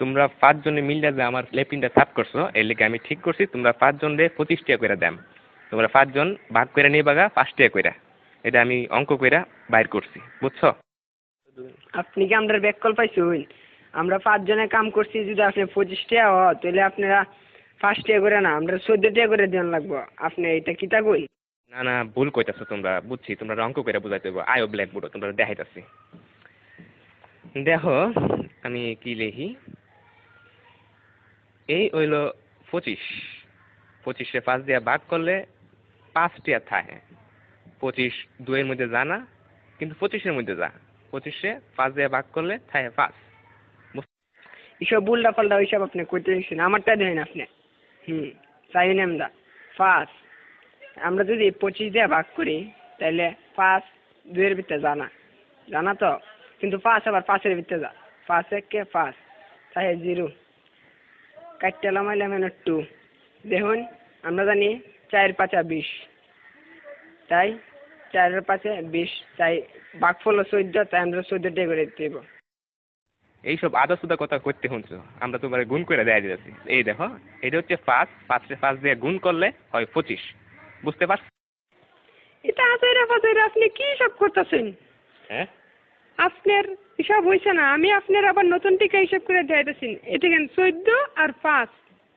তোমরা পাঁচজনে মিললে যে আমার লেপিনটা সাফ করছ এর লেগে আমি ঠিক করছি তোমরা পাঁচজনে পঁচিশ টাকা করে দাম তোমরা পাঁচজন ভাগ করে নিয়ে বাগা পাঁচ টাকা করে এটা আমি অঙ্ক করে বাইর করছি বুঝছ? আপনি কি আমরা ব্যাক কল পাইছুন? আমরা পাঁচজনে কাম করছি যদি আপনি পঁচিশ টাকা হ তাহলে আপনারা পাঁচ টাকা করে না আমরা চোদ্দ টাকা করে দেন লাগবো। আপনি এটা কিতা কই? না না ভুল কইতাছো তোমরা বুঝছি। তোমরা অঙ্ক করে বুঝাইতে হবে আয়ো ব্ল্যাক বোর্ড তোমরা দেখাইতাছি। দেখো আমি কি লিখি? এই হইল পঁচিশ। পঁচিশে পাঁচ দিয়া ভাগ করলে পাঁচটিয়া থাকে। পঁচিশ দুয়ের মধ্যে যা না, কিন্তু পঁচিশের মধ্যে যা। পঁচিশে পাঁচ দিয়া ভাগ করলে থাকে পাঁচ। এসব উল্টা পাল্টা ওইসব আপনি করতে দিচ্ছেন আমারটা দেন আপনি। হুম চাই আমরা। পাঁচ। আমরা যদি পঁচিশ দিয়ে ভাগ করি তাহলে পাঁচ দুইয়ের ভিতরে জানা জানা তো? কিন্তু পাঁচ আবার পাঁচের ভিতরে যা। পাঁচ একে পাঁচ, তাই জিরো। কাটতে লামাইলাম এনে টু দেখুন আমরা জানি চার পাঁচা বিশ তাই চারের পাঁচে বিশ তাই ভাগ ফলো চোদ্দ তাই আমরা চোদ্দটা করে হইব। এইসব আদা সুদা কথা করতে শুনছো আমরা তোমার গুণ করে দেয়া দিতেছি। এই দেখো এটা হচ্ছে পাঁচ পাঁচে পাঁচ দিয়ে গুণ করলে হয় পঁচিশ। বুঝতে পারছ এটা আজাইরা ফাজাইরা আপনি কি সব করতেছেন? হ্যাঁ? আপনার হিসাব হয়েছে না। আমি আপনার আবার নতুন টিকা হিসাব করে দেখাইতেছি। এটা কেন? চোদ্দ আর পাঁচ।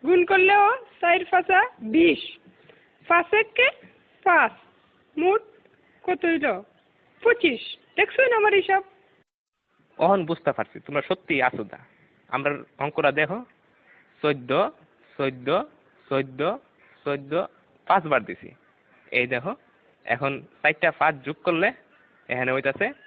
গুণ করলেও চার পাঁচা বিশ। পাঁচ একে পাঁচ। মোট কত হইল? পঁচিশ। দেখছেন আমার হিসাব? অহন বুঝতে পারছি। তোমরা সত্যি আসুদা আমরা অঙ্কটা দেখো। চোদ্দ চোদ্দ চোদ্দ চোদ্দ, পাঁচবার দিছি। এই দেখো, এখন চারটা পাঁচ যোগ করলে এখানে হইতাছে